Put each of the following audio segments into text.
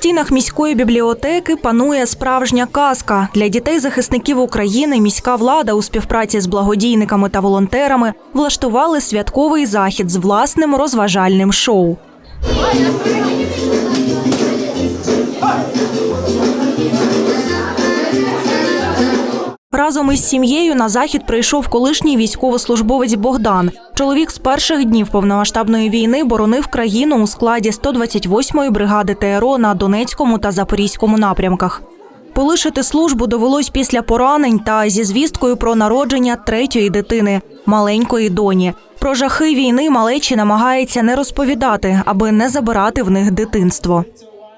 стінах міської бібліотеки панує справжня казка. Для дітей захисників України міська влада у співпраці з благодійниками та волонтерами влаштували святковий захід з власним розважальним шоу. Разом із сім'єю на захід прийшов колишній військовослужбовець Богдан. Чоловік з перших днів повномасштабної війни боронив країну у складі 128-ї бригади ТРО на Донецькому та Запорізькому напрямках. Полишити службу довелось після поранень та зі звісткою про народження третьої дитини маленької доні. Про жахи війни малечі намагається не розповідати, аби не забирати в них дитинство.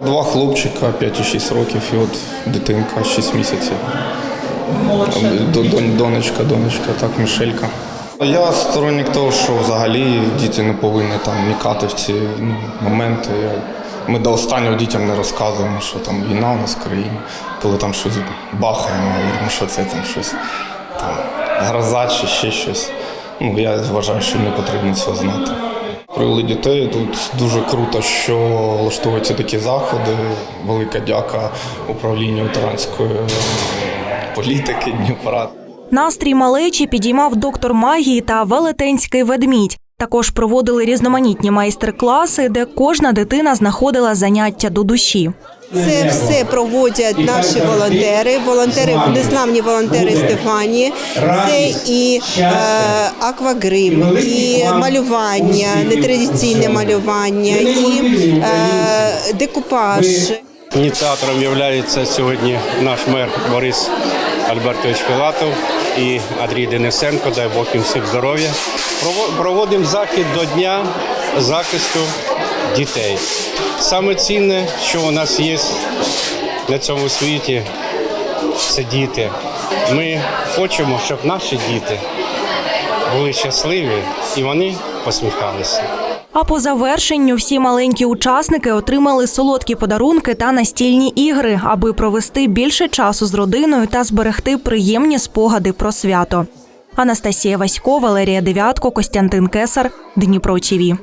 Два хлопчика, 5 і 6 років, і от дитинка 6 місяців. Д- Донечка, донечка, так, Мішелька. Я сторонник того, що взагалі діти не повинні там вникати в ці ну, моменти. Ми до останнього дітям не розказуємо, що там війна у нас в країні. Коли там щось бахає, ми говоримо, що це там щось там гроза чи ще щось. Ну, я вважаю, що не потрібно цього знати. Привели дітей. Тут дуже круто, що влаштовуються такі заходи. Велика дяка управлінню ветеранської політики Дніпра. Настрій малечі підіймав доктор магії та велетенський ведмідь. Також проводили різноманітні майстер-класи, де кожна дитина знаходила заняття до душі. Це все проводять наші волонтери, волонтери, незламні волонтери Стефанії. Це і е, аквагрим, і малювання, нетрадиційне малювання, і е, декупаж. Ініціатором є сьогодні наш мер Борис Альбертович Пілатов і Андрій Денисенко, дай Бог їм всім здоров'я. Проводимо захід до Дня захисту дітей. Саме цінне, що у нас є на цьому світі, це діти. Ми хочемо, щоб наші діти були щасливі і вони посміхалися. А по завершенню всі маленькі учасники отримали солодкі подарунки та настільні ігри, аби провести більше часу з родиною та зберегти приємні спогади про свято. Анастасія Васько, Валерія Дев'ятко, Костянтин Кесар, Дніпро ТІВІ.